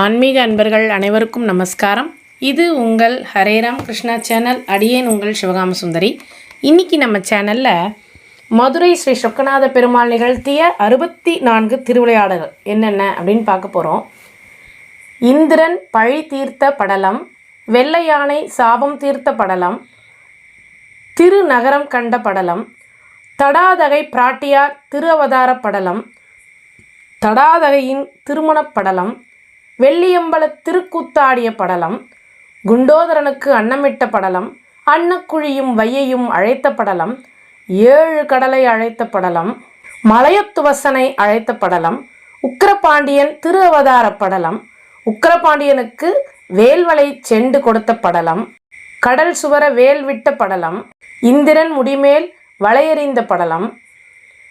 ஆன்மீக அன்பர்கள் அனைவருக்கும் நமஸ்காரம். இது உங்கள் ஹரேராம் கிருஷ்ணா சேனல் அடியேன் உங்கள் சிவகாம சுந்தரி. இன்னைக்கு நம்ம சேனலில் மதுரை ஸ்ரீ சொக்கநாத பெருமாள் நிகழ்த்திய அறுபத்தி நான்கு திருவிளையாடல்கள் என்னென்ன அப்படின்னு பார்க்க போகிறோம் இந்திரன் பழி தீர்த்த படலம் வெள்ளை யானை சாபம் தீர்த்த படலம் திருநகரம் கண்ட படலம் தடாதகை பிராட்டியார் திரு அவதார படலம் தடாதகையின் திருமணப் படலம் வெள்ளியம்பல திருக்கூத்தாடிய படலம் குண்டோதரனுக்கு அன்னமிட்ட படலம் அன்னக்குழியும் வையையும் அழைத்த படலம் ஏழு கடலை அழைத்த படலம் மலையத்துவசனை அழைத்த படலம் உக்கிரபாண்டியன் திரு அவதார படலம் உக்கிரபாண்டியனுக்கு வேல்வளை செண்டு கொடுத்த படலம் கடல் சுவர வேல் விட்ட படலம் இந்திரன் முடிமேல் வளையறிந்த படலம்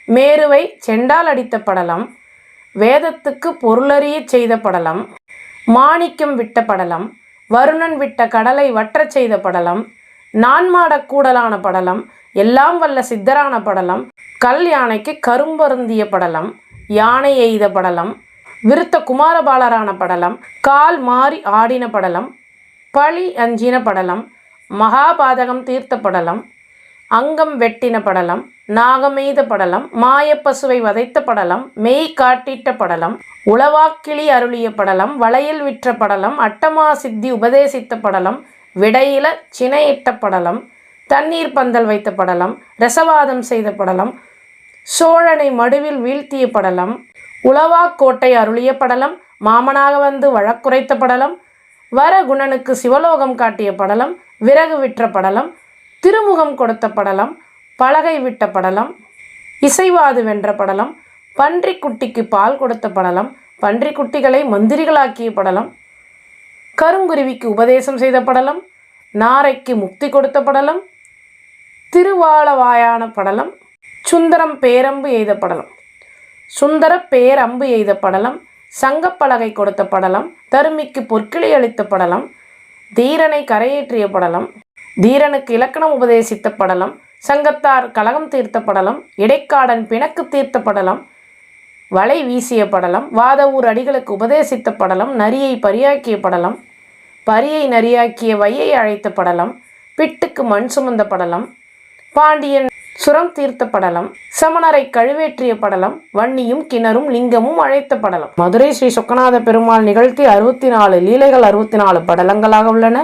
மேருவை செண்டால் அடித்த படலம் வேதத்துக்கு பொருளறியச் செய்த படலம் மாணிக்கம் விட்ட படலம் வருணன் விட்ட கடலை வற்றச் செய்த படலம் நான்மாடக்கூடலான படலம் எல்லாம் வல்ல சித்தரான படலம் கல் யானைக்கு கரும்பருந்திய படலம் யானை எய்த படலம் விருத்த குமாரபாலரான படலம் கால் மாறி ஆடின படலம் பழி அஞ்சின படலம் மகாபாதகம் தீர்த்த படலம் அங்கம் வெட்டின படலம் நாகமெய்த படலம் மாயப்பசுவை வதைத்த படலம் மெய் காட்டிட்ட படலம் உளவாக்கிளி அருளிய படலம் வளையல் விற்ற படலம் அட்டமா சித்தி உபதேசித்த படலம் விடையில சினையிட்ட படலம் தண்ணீர் பந்தல் வைத்த படலம் ரசவாதம் செய்த படலம் சோழனை மடுவில் வீழ்த்திய படலம் உளவாக்கோட்டை அருளிய படலம் மாமனாக வந்து வழக்குரைத்த படலம் வரகுணனுக்கு சிவலோகம் காட்டிய படலம் விறகு விற்ற படலம் திருமுகம் கொடுத்த படலம் பலகை விட்ட படலம் இசைவாது வென்ற படலம் பன்றிக்குட்டிக்கு பால் கொடுத்த படலம் பன்றிக்குட்டிகளை மந்திரிகளாக்கிய படலம் கருங்குருவிக்கு உபதேசம் செய்த படலம் நாரைக்கு முக்தி கொடுத்த படலம் திருவாளவாயான படலம் சுந்தரம் பேரம்பு எய்த படலம் சுந்தர பேரம்பு எய்த படலம் சங்கப்பலகை கொடுத்த படலம் தருமிக்கு பொற்கிளி அளித்த படலம் தீரனை கரையேற்றிய படலம் தீரனுக்கு இலக்கணம் உபதேசித்த படலம் சங்கத்தார் கலகம் தீர்த்த படலம் இடைக்காடன் பிணக்கு தீர்த்த படலம் வலை வீசிய படலம் வாதவூர் அடிகளுக்கு உபதேசித்த படலம் நரியை பரியாக்கிய படலம் பரியை நரியாக்கிய வையை அழைத்த படலம் பிட்டுக்கு மண் சுமந்த படலம் பாண்டியன் சுரம் தீர்த்த படலம் சமணரை கழுவேற்றிய படலம் வன்னியும் கிணறும் லிங்கமும் அழைத்த படலம். மதுரை ஸ்ரீ சொக்கநாத பெருமாள் நிகழ்த்தி அறுபத்தி நாலு லீலைகள் அறுபத்தி நாலு படலங்களாக உள்ளன.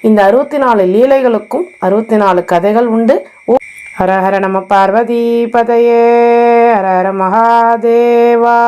இந்த அறுபத்தி நாலு லீலைகளுக்கும் அறுபத்தி நாலு கதைகள் உண்டு. ஓ- ஹர ஹர நம பார்வதி பதையே ஹர ஹர மகாதேவா.